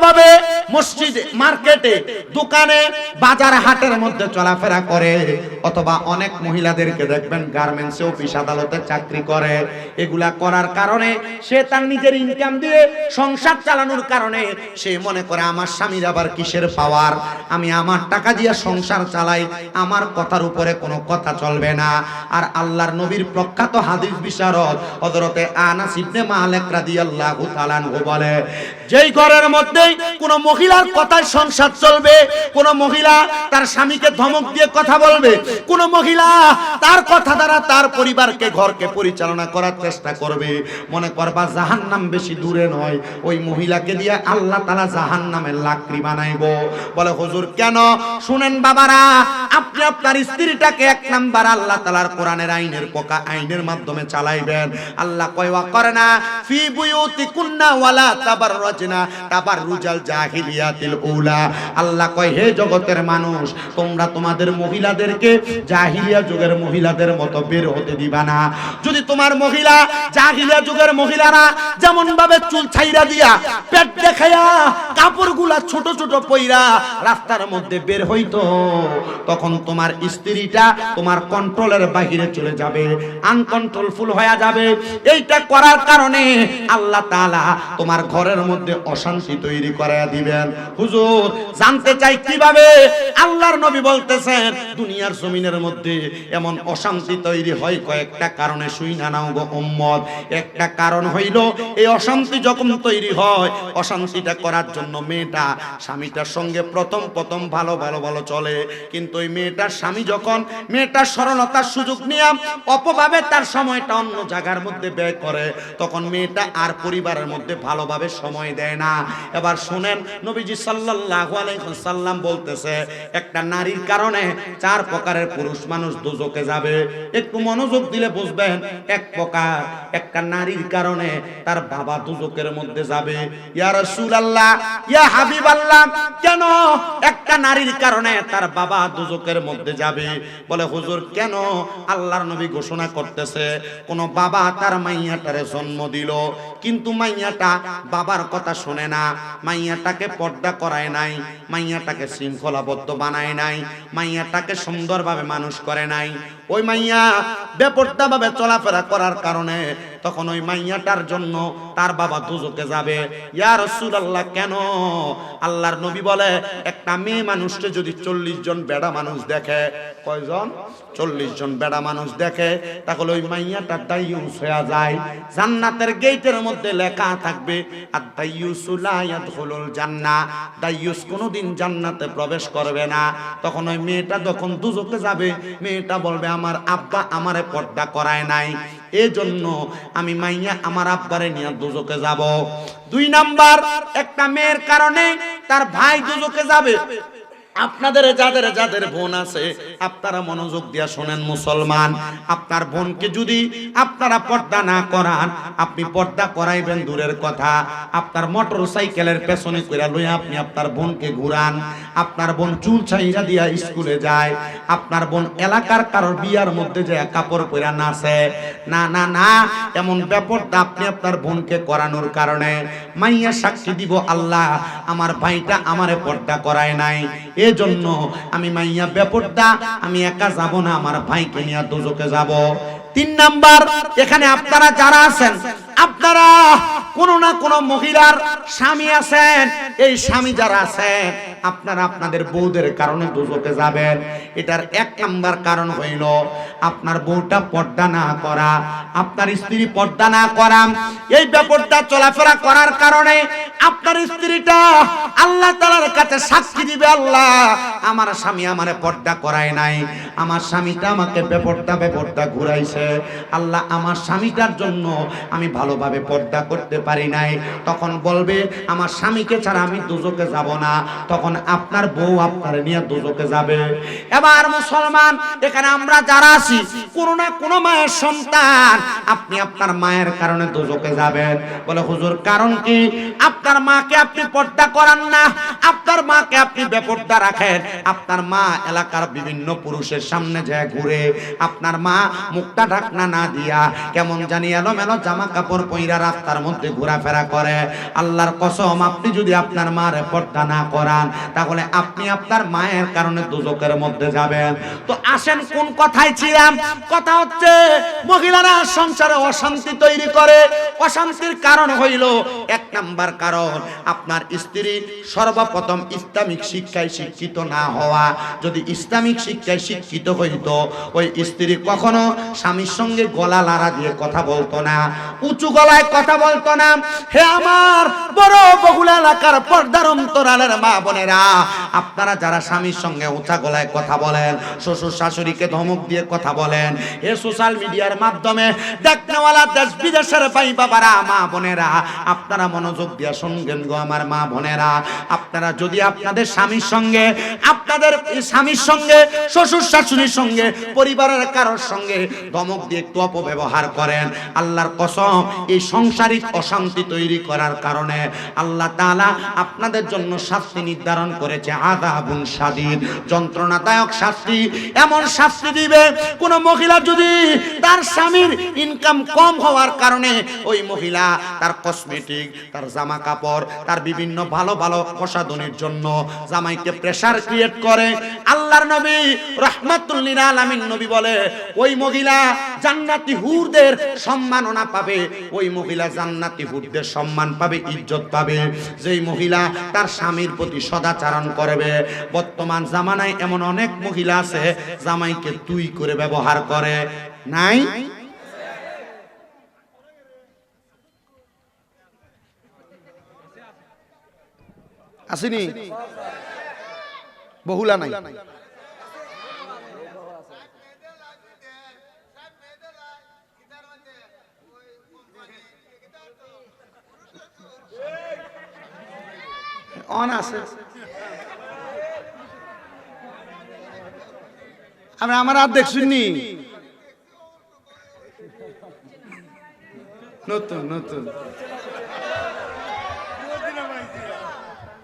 যেভাবে মসজিদ, মার্কেটে, দোকানে, বাজার হাটের মধ্যে চলাফেরা করে। অথবা অনেক মহিলাদেরকে দেখবেন গার্মেন্টসে অফিস আদালতে চাকরি করে। এগুলা করার কারণে সে তার নিজের ইনকাম দিয়ে সংসার চালানোর কারণে সে মনে করে, আমার স্বামীর আবার কিসের পাওয়ার আমি আমার টাকা দিয়ে সংসার চালাই, আমার কথার উপরে কোনো কথা চলবে না। আর আল্লাহর নবীর প্রখ্যাত হাদিস বিশারদ হযরতে আনাস ইবনে মালিক রাদিয়াল্লাহু তাআলা বলে যেই ঘরের মধ্যেই কোনো মহিলার কথায় সংসার চলবে, কোন মহিলা তার স্বামীকে ধমক দিয়ে কথা বলবে, কোন মহিলা তার কথা দ্বারা তার পরিবারকে, ঘরকে পরিচালনা করার চেষ্টা করবে। মনে করবা জাহান্নাম বেশি দূরে নয়, ওই মহিলাকে দিয়ে আল্লাহ তাআলা জাহান্নামের লাকড়ি বানাইবো। বলে, হুজুর, কেন? শুনেন বাবারা, আপনি আপনার স্ত্রীটাকে এক নাম্বার আল্লাহ তালার কোরআনের আইনের পোকা আইনের মাধ্যমে চালাইবেন। আল্লাহ কয়ওয়া করে না, ফি বুয়ুতি কুন্না ওয়ালা তাবাররাজনা তাবাররুজাল জাহিলিয়াতিল উলা। আল্লাহ কয়, হে জগতের মানুষ, তোমরা তোমাদের মহিলাদেরকে জাহিলিয়া যুগের মহিলাদের মতো বের হতে দিবা না। যদি তোমার মহিলা জাহিলিয়া যুগের মহিলারা যেমন ভাবে চুল ছাইরা দিয়া পেট দেখাইয়া কাপড়গুলা ছোট ছোট পইরা রাস্তার মধ্যে বের হইতো, তখন তোমার স্ত্রীটা তোমার কন্ট্রোলের বাহিরে চলে যাবে, আনকন্ট্রোলফুল হয়ে যাবে। এইটা করার কারণে আল্লাহ তাআলা তোমার ঘরের মধ্যে অশান্তি তৈরি করে দিবেন। হুজুর, জানতে চাই কীভাবে আল্লাহর নবী বলতেছেন, দুনিয়ার জমিনের মধ্যে এমন অশান্তি তৈরি হয়? কয়েকটা কারণে শুই না নাও গো উম্মত। একটা কারণ হইল, এই অশান্তি যখন তৈরি হয়, অশান্তিটা করার জন্য মেয়েটা স্বামীটার সঙ্গে প্রথম প্রথম ভালো ভালো ভালো চলে। কিন্তু ওই মেয়েটার স্বামী যখন মেয়েটার সরলতার সুযোগ নিয়ে অপভাবে তার সময়টা অন্য জায়গার মধ্যে ব্যয় করে, তখন মেয়েটা আর পরিবারের মধ্যে ভালোভাবে সময় দেয় না। এবার শুনেন, নবীজি সাল্লাল্লাহু আলাইহি সাল্লাম বলতেছে, একটা নারীর কারণে চার প্রকারের পুরুষ মানুষ দুজকে যাবে। একটু মনোযোগ দিলে বুঝবেন, এক প্রকার, একটা নারীর কারণে তার বাবা দুজকের মধ্যে যাবে। ইয়া রাসূলুল্লাহ, ইয়া হাবিবাল্লাহ, কেন একটা নারীর কারণে তার বাবা দুজকের মধ্যে যাবে? বলে, হুজুর, কেন আল্লাহর নবী ঘোষণা করতেছে, কোন বাবা তার মাইয়াটারে জন্ম দিল, কিন্তু মাইয়াটা বাবার কথা শোনে না। মাইয়াটাকে পর্দা করায় নাই, মাইয়াটাকে শৃঙ্খলাবদ্ধ বানায় নাই, মাইয়াটাকে সুন্দরভাবে মানুষ করে নাই। ওই মাইয়া বেপর্দাভাবে চলাফেরা করার কারণে তখন ওই মাইয়াটার জন্য তার বাবা দুজকে যাবে। ইয়া রাসূলুল্লাহ, কেন? আল্লাহর নবী বলে, একটা মেয়ে মানুষকে যদি চল্লিশ জন বেড়া মানুষ দেখে, কয়জন? চল্লিশ জন বেড়া মানুষ দেখে, তাহলে ওই মাইয়াটা দাইয়ুস হয়ে যায়। জান্নাতের গেটের মধ্যে লেখা থাকবে আর দাইয়ুসু লা ইয়াদখুলুল জান্নাহ দাইয়ুস কোনোদিন জান্নাতে প্রবেশ করবে না। তখন ওই মেয়েটা যখন দুজকে যাবে, মেয়েটা বলবে, আমার আব্বা আমারে পর্দা করায় নাই। এজন্য আমি মাইয়া আমার আব্বারে নিয়ে দুজকে যাব। দুই নাম্বার, একটা মেয়ের কারণে তার ভাই দুজকে যাবে। আপনাদের যাদের যাদের বোন আছে, আপনারা মনোযোগ দিয়া শোনেন মুসলমান। আপনার বোনকে যদি আপনারা পর্দা না করান, আপনি পর্দা করাইবেন দূরের কথা। আপনার মোটর সাইকেলের পেছনে কইরা লইয়া আপনি আপনার বোনকে ঘুরান। আপনার বোন চুল ছাইরা দিয়া স্কুলে যায়। আপনার বোন এলাকার কারোর বিয়ার মধ্যে যায়, কাপড় পরা নাচে। না না না, এমন ব্যাপারটা আপনি আপনার বোনকে করানোর কারণে। মাইয়া সাক্ষী দিব, আল্লাহ, আমার ভাইটা আমারে পর্দা করায় নাই। এজন্য আমি মাইয়া ব্যাপারটা আমি একা যাব না, আমার ভাইকে নিয়ে দুজকে যাব। তিন নাম্বার, এখানে আপনারা যারা আছেন, আপনারা কোন না কোনো মহিলার স্বামী আছেন। এই স্বামী যারা আছেন, আপনারা আপনাদের বউদের কারণে দুজকে যাবেন। এটার এক নাম্বার কারণ হইল, আপনার বউটা পর্দা না করা, আপনার স্ত্রী পর্দা না করা। এই ব্যাপারটা চলাফেরা করার কারণে আপনার স্ত্রীটা আল্লাহ তালার কাছে সাক্ষী দিবে, আল্লাহ, আমার স্বামী আমারে পর্দা করায় নাই। আমার স্বামীটা আমাকে বেপর্দা বেপর্দা ঘুরাইছে। আল্লাহ, আমার স্বামীটার জন্য আমি ভালোভাবে পর্দা করতে পারি নাই। তখন বলবে, আমার স্বামীকে ছাড়া আমি দুজকে যাব না। তখন আপনার বউ আপনার নিয়ে দুজকে যাবে। এবার মুসলমান, এখানে আমরা যারা আছি, কোনো না কোনো মায়ের সন্তান। আপনি আপনার মায়ের কারণে দুজকে যাবেন। বলে, হুজুর, কারণ কি? আপনার মাকে আপনি পর্দা করান না। আপনার মাকে আপনি বেপর্দা রাখেন। আপনার মা এলাকার বিভিন্ন পুরুষের সামনে যায় ঘুরে। আপনার মা মুখটা ঢাকনা না দিয়া কেমন জানি এলো এলোমেলো জামা কাপড় পইরা রাস্তার মধ্যে ঘোরাফেরা করে। আল্লাহর কসম, আপনি যদি আপনার মার পর্দা না করান, তাহলে আপনি আপনার মায়ের কারণে দুজকের মধ্যে যাবেন। তো আসেন, কোন কথায় ছিলাম? কথা হচ্ছে, মহিলারা সংসারে অশান্তি তৈরি করে। অশান্তির কারণ হইল এক নাম্বার কারণ, আপনার স্ত্রী সর্বপ্রথম ইসলামিক শিক্ষায় শিক্ষিত না হওয়া। যদি ইসলামিক শিক্ষায় শিক্ষিত হইতো, ওই স্ত্রী কখনো স্বামীর সঙ্গে গলা লাড়া দিয়ে কথা বলতো না, উঁচু গলায় কথা বলতো না। হে আমার বড় বহুল এলাকার পর্দার অন্তরালের মা বোনেরা, আপনারা যারা স্বামীর সঙ্গে উঁচা গলায় কথা বলেন, শ্বশুর শাশুড়িকে ধমক দিয়ে কথা বলেন, এ সোশ্যাল মিডিয়ার মাধ্যমে দেখনেওয়ালা দেশ বিদেশের ভাই বাবারা মা বোনেরা, আপনারা মনোযোগ দিয়ে শুনবেন গো আমার মা বোনেরা। আপনারা যদি আপনাদের স্বামীর সঙ্গে, আপনাদের স্বামীর সঙ্গে, শ্বশুর শাশুড়ির সঙ্গে, পরিবারের কারোর সঙ্গে ধমক দিয়ে একটু অপব্যবহার করেন, আল্লাহর কসম, এই সংসারিক অশান্তি তৈরি করার কারণে আল্লাহ তাআলা আপনাদের জন্য শাস্তি নির্ধারণ করেছে আদাবুন সাদিদ যন্ত্রণাদায়ক শাস্তি, এমন শাস্তি দিবে, কোন মহিলা যদি তার স্বামীর ইনকাম কম হওয়ার কারণে ওই মহিলা তার কসমেটিক তার জামা কাপড় তার বিভিন্ন ভালো ভালো প্রসাধনের জন্য জামাইকে প্রেসার ক্রিয়েট করে। আল্লাহর নবী রহমাতুল্লিল আলামিন নবী বলে, ওই মহিলা জান্নাতি হুরদের সম্মাননা পাবে। ওই মহিলা জান্নাতি হুরদের সম্মান পাবে, ইজ্জত পাবে। যেই মহিলা তার স্বামীর প্রতি সদাচারণ করবে। বর্তমান জামানায় এমন অনেক মহিলা আছে, জামাইকে তুই করে ব্যবহার করে। নাই? আসেনি? বহুলা নাই। অন আছে। আমি আমার আর দেখছুনি নতুন নতুন।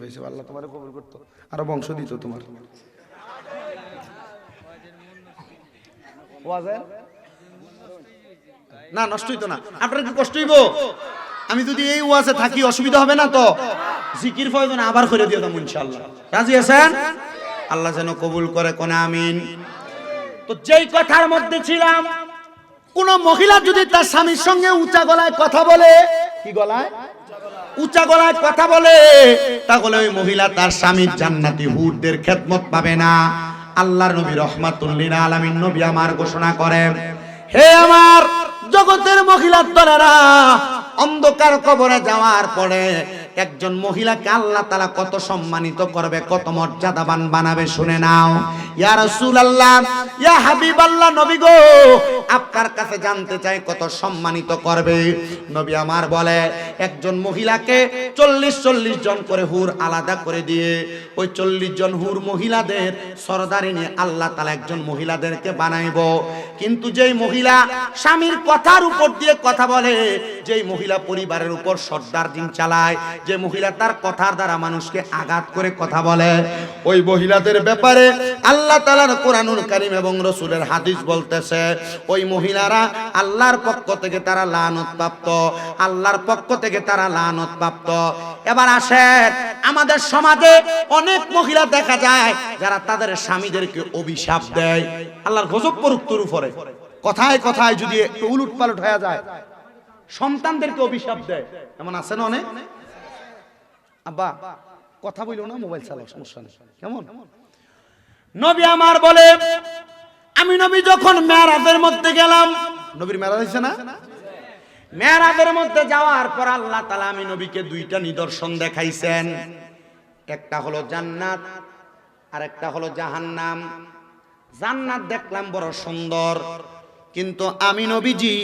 ভাইসে আল্লাহ তোমার করতো। আরও বংশ দিত তোমার। না, নষ্ট হইতো না। আপনার কি কষ্ট আমি যদি এই ওয়াজে থাকি, অসুবিধা হবে না তো? জিকির প্রয়োজন আবার করে দিয়ে দাম ইনশাআল্লাহ। রাজি আছেন? আল্লাহ যেন কবুল করে, কোনে আমিন। তো যেই কথার মধ্যে ছিলাম কোন মহিলা যদি তার স্বামীর সঙ্গে উঁচা গলায় কথা বলে, কি গলায়? উঁচা গলায় কথা বলে, তাহলে ওই মহিলা তার স্বামীর জান্নাতি হুরদের খেদমত পাবে না। আল্লাহর নবী রহমাতুল্লিল আলামিন নবী আমার ঘোষণা করে হে আমার জগতের মহিলার দলেরা, অন্ধকার কবরে যাওয়ার পরে একজন মহিলাকে আল্লাহ তালা কত সম্মানিত করবে, কত মর্যাদাবান বানাবে, শুনে নাও। ইয়া রাসূলুল্লাহ, ইয়া হাবিবাল্লাহ নবী গো আপনার কাছে জানতে চাই কত সম্মানিত করবে। নবী আমার বলে, একজন মহিলাকে চল্লিশ চল্লিশ জন করে হুর আলাদা করে দিয়ে, ওই চল্লিশ জন হুর মহিলাদের সরদারি নিয়ে আল্লাহ তালা একজন মহিলাদেরকে বানাইব। কিন্তু যেই মহিলা স্বামীর কথার উপর দিয়ে কথা বলে, যেই মহিলা পরিবারের উপর সর্দার দিন চালায়, যে মহিলা তার কথার দ্বারা মানুষকে আঘাত করে কথা বলে, ওই মহিলাদের ব্যাপারে আল্লাহ তালার কোরআনুল করিম এবং রসুলের হাদিস বলতেছে ওই মহিলারা আল্লাহর পক্ষ থেকে তারা লানত প্রাপ্ত, আল্লাহর পক্ষ থেকে তারা লানত প্রাপ্ত। এবার আসেন, আমাদের সমাজে অনেক মহিলা দেখা যায় যারা তাদের স্বামীদেরকে অভিশাপ দেয়, আল্লাহর গজব পড়ুক তোর উপরে। কথায় কথায় যদি একটু উলুট পালট হয়ে যায়, সন্তানদেরকে অভিশাপ দেয়। এমন আছে না অনেক? আব্বা, কথা বইলো না, মোবাইল চালাও, সমস্যা নেই। কেমন? নবী আমার বলে আমি নবী যখন মেরাজের মধ্যে গেলাম নবীর মেলা হয়েছে না? মেরাজের মধ্যে যাওয়ার পর আল্লাহ তালা আমি নবীকে দুইটা নিদর্শন দেখাইছেন। একটা হলো জান্নাত আর একটা হলো জাহান্নাম। জান্নাত দেখলাম বড় সুন্দর কিন্তু আমি নবীজি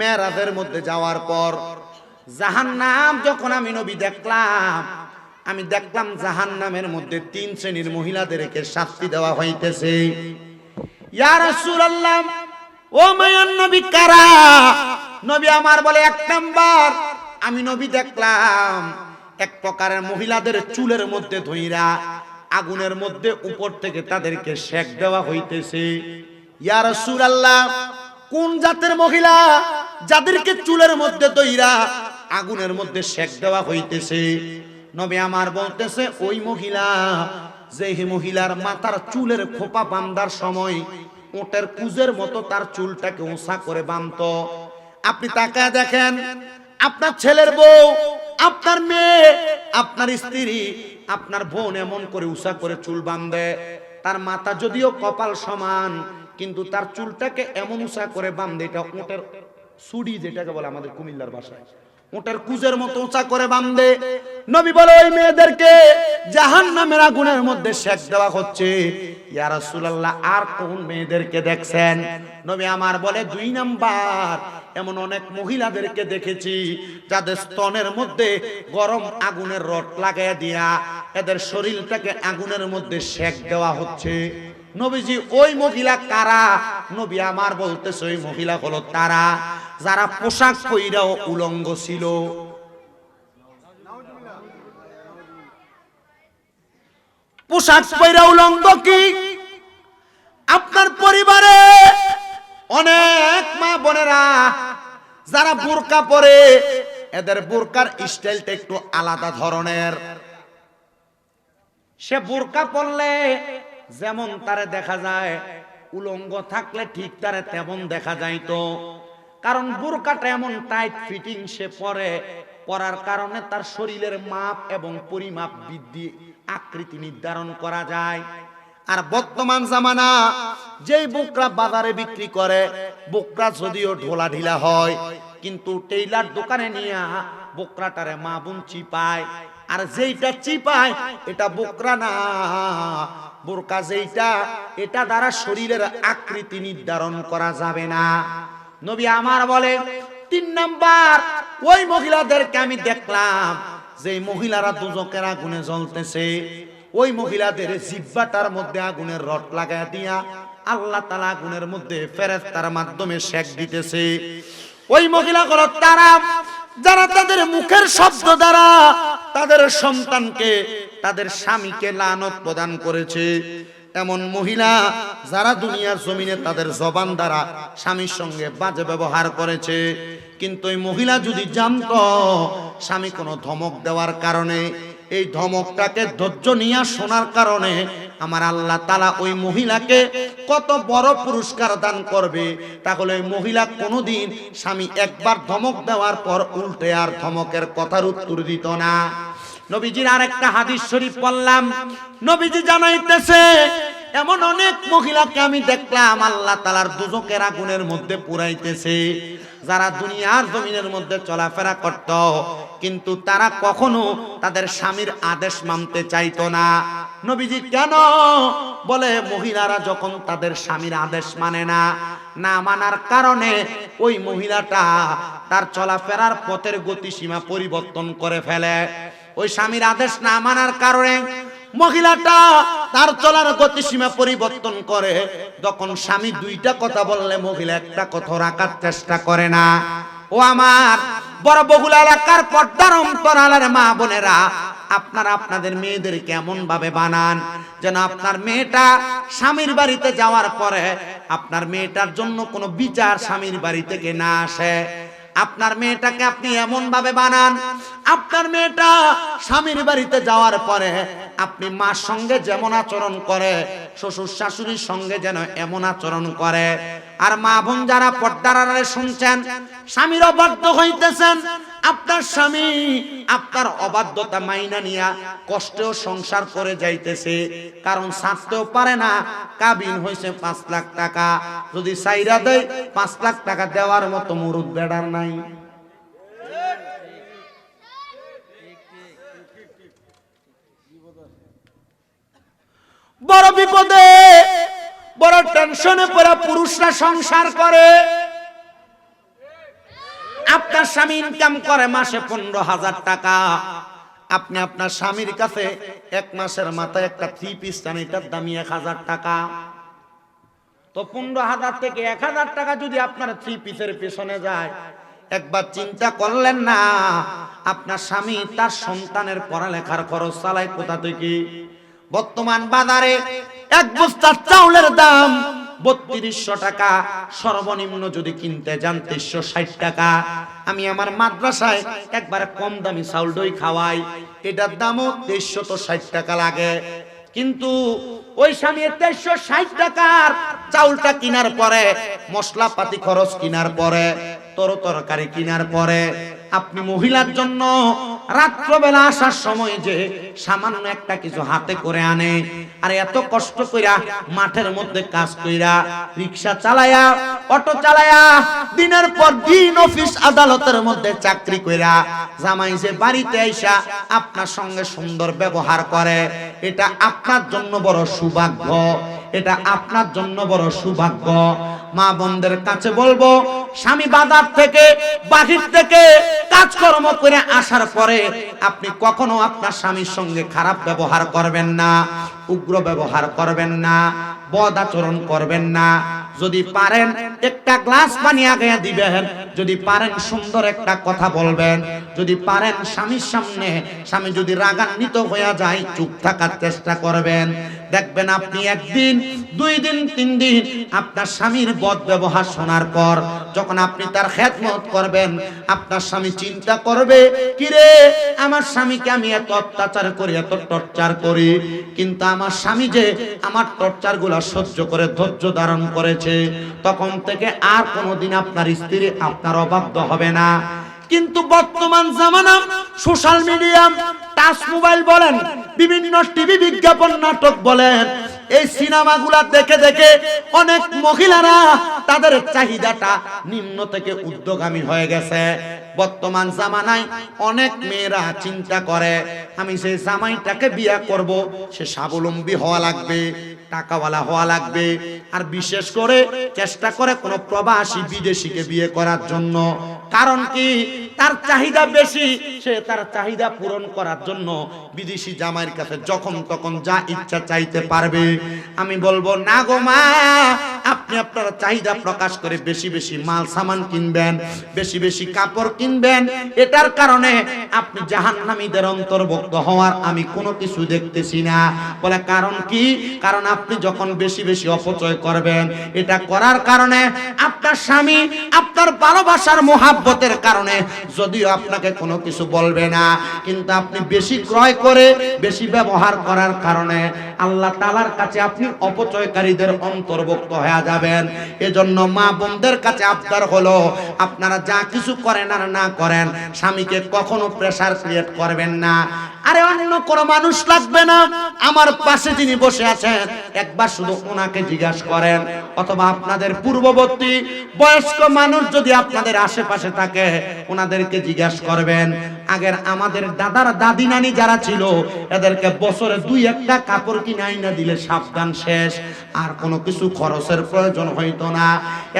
মেরাজের মধ্যে যাওয়ার পর জাহান্নাম যখন আমি নবী দেখলাম আমি দেখলাম জাহান্নামের মধ্যে তিন শ্রেণির মহিলাদেরকে শাস্তি দেওয়া হইতেছে। ও নবী আমার বলে এক নাম্বার, আমি নবী দেখলাম, এক প্রকারের মহিলাদের চুলের মধ্যে ধইরা আগুনের মধ্যে উপর থেকে তাদেরকে শেক দেওয়া হইতেছে। ইয়া রাসূলুল্লাহ, কোন জাতের মহিলা যাদেরকে চুলের মধ্যে দইরা আগুনের মধ্যে শেক দেওয়া হইতেছে? নবী আমার বলতেছে, ওই মহিলা যে মহিলার মাথার চুলের খোপা বান্ধার সময় ওটের কুজের মতো তার চুলটাকে উঁচা করে বাঁধত। আপনি তাকায় দেখেন, আপনার ছেলের বউ, আপনার মেয়ে, আপনার স্ত্রী, আপনার বোন এমন করে উষা করে চুল বাঁধে। তার মাথা যদিও কপাল সমান, কিন্তু তার চুলটাকে এমন উষা করে বাঁধে, এটা ওটের সুডি যেটাকে বলে আমাদের কুমিল্লার ভাষায়। ওটার কুজের মতো উঁচা করে বাঁধে। নবী বলে, ওই মেয়েদেরকে জাহান নামের আগুনের মধ্যে শেক দেওয়া হচ্ছে। ইয়া রাসূলুল্লাহ, আর কোন মেয়েদেরকে দেখছেন? নবী আমার বলে, দুই নাম্বার, এমন অনেক মহিলাদেরকে দেখেছি, যাদের স্তনের মধ্যে গরম আগুনের রড লাগাইয়া দিয়া এদের শরীরটাকে আগুনের মধ্যে শেক দেওয়া হচ্ছে। নবীজি, ওই মহিলা কারা? নবী আমার বলতেছে, ওই মহিলা হলো তারা। যারা পোশাক পইরাও উলঙ্গ ছিল। পোশাক পইরা উলঙ্গ কি? আপনার পরিবারে অনেক মা বোনেরা যারা বোরকা পরে, এদের বোরকার স্টাইলটা একটু আলাদা ধরনের। সে বোরকা পরলে যেমন তারে দেখা যায়, উলঙ্গ থাকলে ঠিক তারে তেমন দেখা যায় তো কারণ বোরকাটা এমন টাইট ফিটিং সে পরে। পরার কারণে তার শরীরের মাপ এবং পরিমাপ বৃদ্ধি, আকৃতি নির্ধারণ করা যায়। আর বর্তমান জামানা, যেই বোকরা বাজারে বিক্রি করে, বোকরা যদিও ঢোলা ঢিলা হয়, কিন্তু টেইলার দোকানে নিয়ে বোকরাটারে মা বোন চিপায়। আর যেইটা চিপায়, এটা বোকরা না। বোরকা যেইটা, এটা দ্বারা শরীরের আকৃতি নির্ধারণ করা যাবে না। নবী আমার বলে, তিন নাম্বার, ওই মহিলাদেরকে আমি দেখলাম যে মহিলারা দুজকের আগুনে জ্বলতেছে, ওই মহিলাদের জিব্বাটার মধ্যে আগুনের রড লাগায় দিয়া আল্লাহ তালা আগুনের মধ্যে ফেরেস্তার মাধ্যমে শেক দিতেছে। ওই মহিলাগুলো তারা, যারা তাদের মুখের শব্দ দ্বারা তাদের সন্তানকে, তাদের স্বামীকে লানত প্রদান করেছে এমন মহিলা যারা দুনিয়ার জমিনে তাদের জবান দ্বারা স্বামীর সঙ্গে বাজে ব্যবহার করেছে। কিন্তু এই মহিলা যদি জানত, স্বামী কোনো ধমক দেওয়ার কারণে, এই ধমকটাকে ধৈর্য নিয়ে শোনার কারণে আমার আল্লাহ তালা ওই মহিলাকে কত বড় পুরস্কার দান করবে। তাহলে ওই মহিলা কোনোদিন স্বামী একবার ধমক দেওয়ার পর উল্টে আর ধমকের কথার উত্তর দিত না। নবীজির আরেকটা হাদিস শরীফ পড়লাম। নবীজি জানাইতেছে, এমন অনেক মহিলাকে আমি দেখলাম আল্লাহ তালার দুজকের আগুনের মধ্যে পুরাইতেছে। যারা দুনিয়ার জমিনের মধ্যে চলাফেরা করত, কিন্তু তারা কখনো তাদের স্বামীর আদেশ মানতে চাইতো না। নবীজি কেন বলে, মহিলারা যখন তাদের স্বামীর আদেশ মানে না না মানার কারণে ওই মহিলাটা তার চলাফেরার পথের গতিসীমা পরিবর্তন করে ফেলে। ওই স্বামীর আদেশ না মানার কারণে মহিলাটা তার চলার গতিসীমা পরিবর্তন করে। যখন স্বামী দুইটা কথা বললে, মহিলা একটা কথা রাখার চেষ্টা করে না। ও আমার বড় বহুল এলাকার পর্দার অন্তরালের মা বোনেরা, আপনারা আপনাদের মেয়েদের কেমন ভাবে বানান যেন আপনার মেয়েটা স্বামীর বাড়িতে যাওয়ার পরে আপনার মেয়েটার জন্য কোনো বিচার স্বামীর বাড়ি থেকে না আসে। আপনার মেয়েটাকে আপনি এমন ভাবে বানান, আপনার মেয়েটা স্বামীর বাড়িতে যাওয়ার পরে আপনি মার সঙ্গে যেমন আচরণ করে, শ্বশুর শাশুড়ির সঙ্গে যেন এমন আচরণ করে। আর মা বোন যারা পর্দার শুনছেন, স্বামীর অবাধ্য হইতেছেন আপনার স্বামী আপনার অবাধ্যতা মাইনা নিয়া কষ্টেও সংসার করে যাইতেছে, কারণ ছাড়তেও পারে না। কাবিন হয়েছে পাঁচ লাখ টাকা। যদি সাইরা দেয়, পাঁচ লাখ টাকা দেওয়ার মতো মুরুদ বেড়ার নাই। বড় বিপদে, বড় টেনশনে পড়া পুরুষরা সংসার করে। আপনার স্বামী ইনকাম করে মাসে পনেরো হাজার টাকা। আপনি আপনার স্বামীর কাছে এক মাসের মাথায় একটা থ্রি পিস চান এটার দামি এক হাজার টাকা। তো পনেরো হাজার থেকে এক হাজার টাকা যদি আপনার থ্রি পিসের পেছনে যায়, একবার চিন্তা করলেন না, আপনার স্বামী তার সন্তানের পড়ালেখার খরচ চালায় কোথা থেকে? বর্তমান বাজারে এক বস্তার চাউলের দাম বত্রিশশো টাকা। সর্বনিম্ন যদি কিনতে যান তেইশশো ষাট টাকা। আমি আমার মাদ্রাসায় একবার কম দামি চাউল দই খাওয়াই। এটার দামও তেইশশো তো ষাট টাকা লাগে। কিন্তু ওই স্বামী তেইশশো ষাট টাকার চাউলটা কেনার পরে, মশলাপাতি খরচ কেনার পরে তর তরকারি কেনার পরে, আপনি মহিলার জন্য রাত্রবেলা আসার সময় যে সামান্য একটা কিছু হাতে করে আনে, আর এত কষ্ট কইরা মাঠের মধ্যে কাজ কইরা রিক্সা চালায়া, অটো চালায়া, দিনের পর দিন অফিস আদালতের মধ্যে চাকরি কইরা জামাই যে বাড়িতে আইসা আপনার সঙ্গে সুন্দর ব্যবহার করে, এটা আপনার জন্য বড় সৌভাগ্য, এটা আপনার জন্য বড় সৌভাগ্য। মা বোনদের কাছে বলব, স্বামী বাজার থেকে, বাহির থেকে কাজকর্ম করে আসার পরে আপনি কখনো আপনার স্বামীর সঙ্গে খারাপ ব্যবহার করবেন না, উগ্র ব্যবহার করবেন না, বদ আচরণ করবেন না যদি পারেন, একটা গ্লাস পানি আগে দিবেন। যদি পারেন সুন্দর একটা কথা বলবেন। যদি পারেন স্বামীর সামনে, স্বামী যদি রাগান্বিত হয়ে যায়, চুপ থাকার চেষ্টা করবেন। দেখবেন আপনি একদিন, দুই দিন, তিন দিন আপনার স্বামীর বদ ব্যবহার শোনার পর যখন আপনি তার খেদমত করবেন, আপনার স্বামী চিন্তা করবে, কিরে, আমার স্বামীকে আমি এত অত্যাচার করি, এত টর্চার করি, কিন্তু আমার স্বামী যে আমার টর্চারগুলা সহ্য করে, ধৈর্য ধারণ করেছে তখন থেকে আর কোনোদিন আপনার স্ত্রী আপনার অবাধ্য হবে না। কিন্তু বর্তমান জামানা, সোশ্যাল মিডিয়া, টাচ মোবাইল বলেন, বিভিন্ন টিভি বিজ্ঞাপন নাটক বলেন, এই সিনেমাগুলা দেখে দেখে অনেক মহিলারা তাদের চাহিদাটা নিম্ন থেকে উদ্যোগামী হয়ে গেছে। বর্তমান জামানায় অনেক মেয়েরা চিন্তা করে, আমি সেই জামাইটাকে বিয়ে করব, সে স্বাবলম্বী হওয়া লাগবে। টাকাওয়ালা হওয়া লাগবে। আর বিশেষ করে চেষ্টা করে কোনো প্রবাসী বিদেশিকে বিয়ে করার জন্য। কারণ কি? তার চাহিদা বেশি, সে তার চাহিদা পূরণ করার জন্য বিদেশি জামাইয়ের কাছে যখন তখন যা ইচ্ছা চাইতে পারবে। আমি বলব, না গো মা, আপনি আপনার চাহিদা প্রকাশ করে বেশি বেশি মাল সামান কিনবেন, বেশি বেশি কাপড় কিনবেন। এটার কারণে আপনি জাহান জাহান্নামীদের অন্তর্ভুক্ত হওয়ার আমি কোনো কিছু দেখতেছি না। বলে, কারণ কি? কারণ আপনি যখন বেশি বেশি অপচয় করবেন, এটা করার কারণে আপনার স্বামী আপনার ভালোবাসার মোহাব্বতের কারণে। যদিও আপনাকে কোনো কিছু বলবে না, কিন্তু আপনি বেশি ক্রয় করে, বেশি ব্যবহার করার কারণে আল্লাহ তালার কাছে আপনি অপচয়কারীদের অন্তর্ভুক্ত হয়ে যাবেন। এজন্য মা বোনদের কাছে আপনার হলো, আপনারা যা কিছু করেন আর না করেন, স্বামীকে কখনো প্রেসার ক্রিয়েট করবেন না। আরে অন্য কোনো মানুষ লাগবে না। আমার পাশে যিনি বসে আছেন, একবার শুধু ওনাকে জিজ্ঞাসা করেন, অথবা আপনাদের পূর্ববর্তী বয়স্ক মানুষ যদি আপনাদের আশেপাশে থাকে, ওনাদেরকে জিজ্ঞাসা করবেন। আগের আমাদের দাদার দাদি নানি যারা ছিল, এদেরকে বছরে দুই একটা কাপড় কিনে আইনা দিলে সাবধান শেষ। আর কোনো কিছু খরচের প্রয়োজন হইতো না।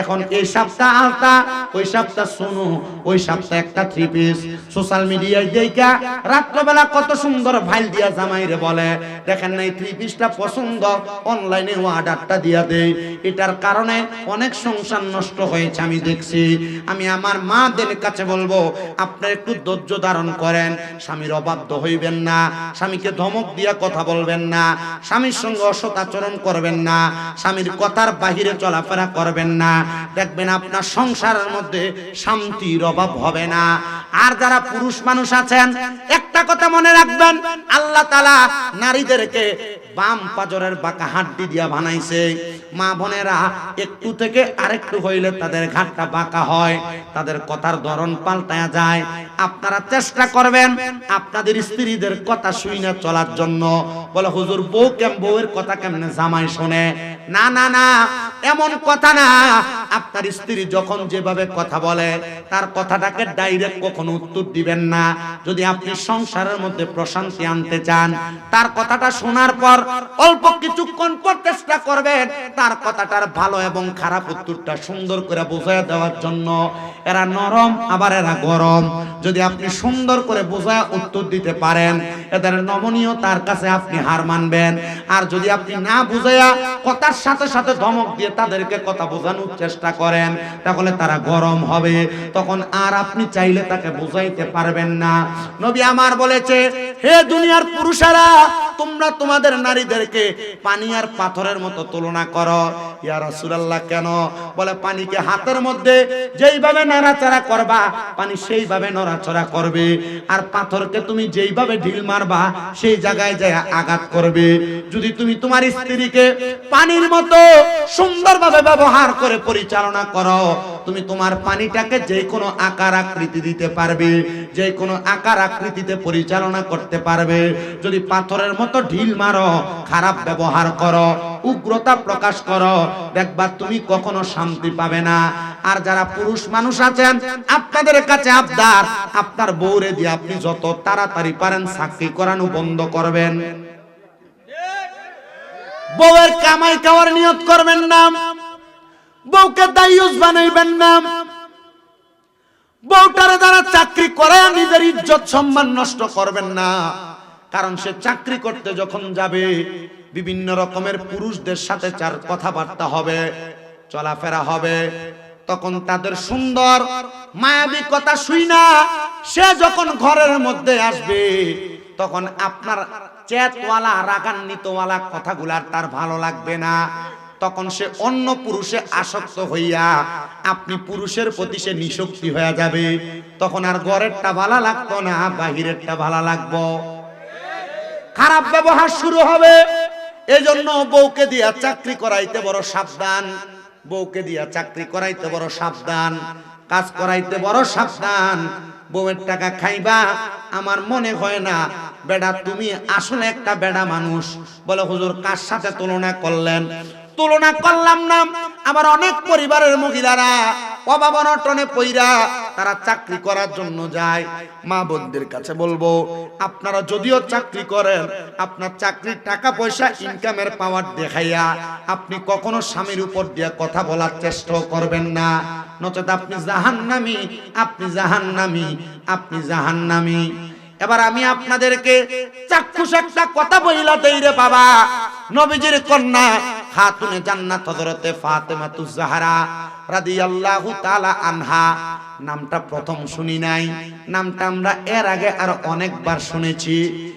এখন এই সপ্তাহ আলতা, ওই সপ্তাহ সোনু, ওই সপ্তাহ একটা থ্রি পিস সোশ্যাল মিডিয়ায় দেখা রাত্রবেলা কত সুন্দর ফাইল দিয়া জামাইরে বলে। দেখেন না, এই থ্রি পিসটা পছন্দ। অনলাইনে অর্ডারটা দিয়া দেই। এটার কারণে অনেক সংসার নষ্ট হয়েছে, আমি দেখছি। আমি আমার মা মাদের কাছে বলব আপনারা একটু ধৈর্য ধারণ করেন। স্বামীর অবাধ্য হইবেন না। স্বামীকে ধমক দিয়া কথা বলবেন না। স্বামীর সঙ্গে অসৎ আচরণ করবেন না, স্বামীর কথার বাহিরে চলাফেরা করবেন না, দেখবেন আপনার সংসারের মধ্যে শান্তির অভাব হবে না। আর যারা পুরুষ মানুষ আছেন, একটা কথা মনে রাখবেন, আল্লাহ তালা নারীদেরকে বাম পাজরের বাঁকা হাড্ডি দিয়া বানাইছে। মা বোনেরা, একটু থেকে আরেকটু হইলে তাদের ঘাটটা বাঁকা হয়, তাদের কথার ধরন পাল্টায়া যায়। আপনারা চেষ্টা করবেন আপনাদের স্ত্রীদের কথা শুই না চলার জন্য। বলে, হুজুর, বউ কেম, বউয়ের কথা কেমনে জামাই শোনে? না না না, এমন কথা না। আপনার স্ত্রী যখন যেভাবে কথা বলে, তার কথাটাকে ডাইরেক্ট কখনো উত্তর দিবেন না। যদি আপনি সংসারের মধ্যে প্রশান্তি আনতে চান, তার কথাটা শোনার পর অল্প কিছুক্ষণ পর চেষ্টা করবেন তার কথাটার ভালো এবং খারাপ উত্তরটা সুন্দর করে বোঝায় দেওয়ার জন্য এরা নরম, আবার এরা গরম। যদি আপনি সুন্দর করে বোঝায় উত্তর দিতে পারেন এদের নমনীয়, তার কাছে আপনি হার মানবেন। আর যদি আপনি না বুঝাইয়া কথার সাথে সাথে ধমক দিয়ে তাদেরকে কথা বোঝানোর চেষ্টা করেন, তাহলে তারা গরম হবে। তখন আর আপনি চাইলে তাকে বুঝাইতে পারবেন না। নবী আমার বলেছে, হে দুনিয়ার পুরুষেরা, তোমরা তোমাদের নারীদেরকে পানি আর পাথরের মতো তুলনা করো। ইয়া রাসূলুল্লাহ, কেন? বলে, পানিকে হাতের মধ্যে যেইভাবে নাড়াচাড়া করবা, পানি সেইভাবে নড়াচড়া করবে। আর পাথরকে তুমি যেইভাবে ঢিল মারবা সেই জায়গায় যায় আঘাত করবে। যদি তুমি তোমার স্ত্রীকে পানির মতো সুন্দরভাবে ব্যবহার করে পরিচালনা করো, তুমি তোমার পানিটাকে যে কোনো আকার আকৃতি দিতে পারবে যে কোনো আকার আকৃতিতে পরিচালনা করতে পারবে। যদি পাথরের মতো ঢিল মারো, খারাপ ব্যবহার করো, উগ্রতা প্রকাশ করো, দেখবা তুমি কখনো শান্তি পাবে না। আর যারা পুরুষ মানুষ আছেন, আপনাদের কাছে আবদার, আপনার বউরে দিয়ে আপনি যত তাড়াতাড়ি পারেন চাকরি করানো বন্ধ করবেন। বউয়ের কামাই খাওয়ার নিয়ত করবেন না। বউকে দায়ুস বানাইবেন না। বউটারে দ্বারা চাকরি করে নিজের ইজ্জত সম্মান নষ্ট করবেন না। কারণ সে চাকরি করতে যখন যাবে, বিভিন্ন রকমের পুরুষদের সাথে চার কথাবার্তা হবে, চলাফেরা হবে। তখন তাদের সুন্দর, মায়াবী কথা শুই না। সে যখন ঘরের মধ্যে আসবে, তখন আপনার চেতওয়ালা, রাগান্বিতওয়ালা কথাগুলার তার ভালো লাগবে না। তখন সে অন্য পুরুষে আসক্ত হইয়া, আপনি পুরুষের প্রতি সে নিশক্তি হয়ে যাবে। তখন আর ঘরেরটা ভালো লাগতো না, বাহিরেরটা ভালো লাগবো। খারাপ ব্যবহার শুরু হবে। এজন্য বউকে দিয়া চাকরি করাইতে বড় সাবধান। বউকে দিয়া চাকরি করাইতে বড় সাবধান, কাজ করাইতে বড় সাবধান। বউয়ের টাকা খাইবা, আমার মনে হয় না বেডা তুমি আসলে একটা বেডা মানুষ। বলে হুজুর, কার সাথে তুলনা করলেন? তুলনা করলাম না আবার অনেক পরিবারের মহিলারা অভাব অনটনে পইরা তারা চাকরি করার জন্য যায়। মা বোনদের কাছে বলব, আপনারা যদিও চাকরি করেন, আপনার চাকরির টাকা পয়সা ইনকামের পাওয়ার দেখাইয়া আপনি কখনো স্বামীর উপর দিয়ে কথা বলার চেষ্টাও করবেন না। নচেত আপনি জাহান্নামি আপনি জাহান্নামি আপনি জাহান্নামি। এবার আমি আপনাদেরকে চাক্ষুষ একটা কথা বইলা দেই রে বাবা। নবীজির কন্যা খাতুনে জান্নাত হযরতে ফাতেমাতুজ জাহরা রাদিয়াল্লাহু তাআলা আনহা। নামটা প্রথম শুনি নাই, নামটা আমরা এর আগে আর অনেকবার শুনেছি।